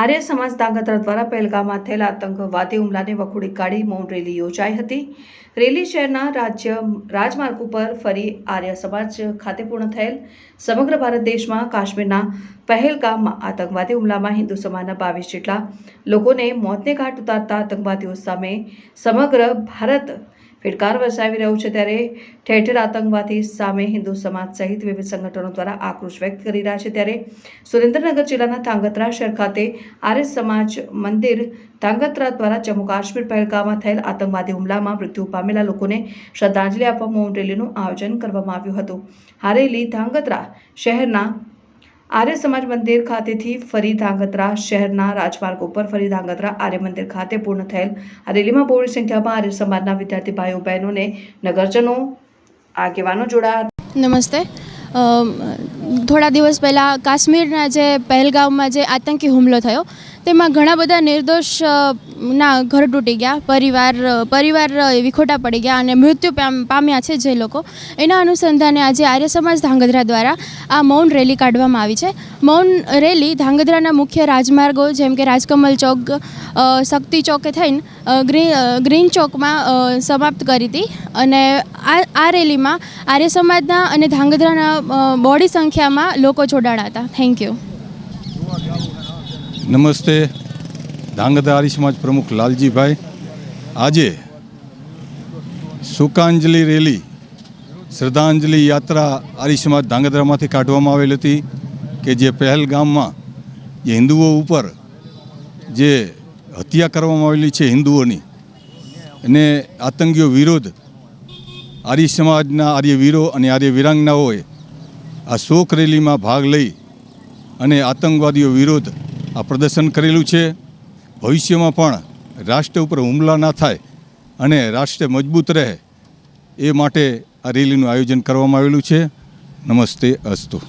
આર્ય સમાજ ધાંગધ્રા દ્વારા પહેલગામમાં થયેલા આતંકવાદી હુમલાને વખોડી કાઢી મૌન રેલી યોજાઈ હતી. રેલી શહેરના રાજ્ય રાજમાર્ગ ઉપર ફરી આર્ય સમાજ ખાતે પૂર્ણ થયેલ. સમગ્ર ભારત દેશમાં કાશ્મીરના પહેલગામમાં આતંકવાદી હુમલામાં હિન્દુ સમાજના બાવીસ જેટલા લોકોને મોતને ઘાટ ઉતારતા આતંકવાદીઓ સામે સમગ્ર ભારત ફિટકાર વરસાવી રહ્યું છે ત્યારે ઠેર ઠેર આતંકવાદી સામે હિન્દુ સમાજ સહિત વિવિધ સંગઠનો દ્વારા આક્રોશ વ્યક્ત કરી રહ્યા છે. ત્યારે સુરેન્દ્રનગર જિલ્લાના ધાંગધ્રા શહેર ખાતે આર્ય સમાજ મંદિર ધાંગધ્રા દ્વારા જમ્મુ કાશ્મીર પહેલગામમાં થયેલ આતંકવાદી હુમલામાં મૃત્યુ પામેલા લોકોને શ્રદ્ધાંજલિ આપવા મૌન રેલીનું આયોજન કરવામાં આવ્યું હતું. હારેલી રેલી ધાંગધ્રા શહેરના આર્ય સમાજ મંદિર ખાતેથી ફરી ધાંગધ્રા શહેરના રાજમાર્ગ ઉપર ફરી ધાંગધ્રા આર્ય મંદિર ખાતે પૂર્ણ થયેલ. આ રેલીમાં બહોળી સંખ્યામાં આર્ય સમાજના વિદ્યાર્થી ભાઈઓ, બહેનોને નગરજનો, આગેવાનો જોડાયા નમસ્તે. થોડા દિવસ પહેલાં કાશ્મીરના જે પહેલગામમાં જે આતંકી હુમલો થયો તેમાં ઘણા બધા નિર્દોષ ના, ઘર તૂટી ગયા. પરિવાર પરિવાર વિખોટા પડી ગયા અને મૃત્યુ પામ્યા છે જે લોકો. એના અનુસંધાને આજે આર્ય સમાજ ધાંગધ્રા દ્વારા આ મૌન રેલી કાઢવામાં આવી છે. મૌન રેલી ધાંગધ્રાના મુખ્ય રાજમાર્ગો જેમ કે રાજકમલ ચોક શક્તિ ચોકે થઈને ગ્રીન ગ્રીન ચોકમાં સમાપ્ત કરી હતી. અને આ આ રેલીમાં આર્ય સમાજના અને ધાંગધ્રાના બોડી સંખ્યામાં લોકો જોડાણા હતા. Thank you. નમસ્તે. ધાંગધ્રા આરી સમાજ પ્રમુખ લાલજીભાઈ. આજે શોકાંજલિ રેલી, શ્રદ્ધાંજલિ યાત્રા આરી સમાજ ધાંગધ્રામાંથી કાઢવામાં આવેલ હતી કે જે પહેલગામમાં જે હિન્દુઓ ઉપર જે હત્યા કરવામાં આવેલી છે હિન્દુઓની અને આતંકીઓ વિરોધ આર્ય સમાજના આર્ય વીરો અને આર્ય વીરાંગનાઓએ આ શોક રેલીમાં ભાગ લઈ અને આતંકવાદીઓ વિરોધ આ પ્રદર્શન કરેલું છે. ભવિષ્યમાં પણ રાષ્ટ્ર ઉપર હુમલા ના થાય અને રાષ્ટ્ર મજબૂત રહે એ માટે આ રેલીનું આયોજન કરવામાં આવેલું છે. નમસ્તે, અસ્તુ.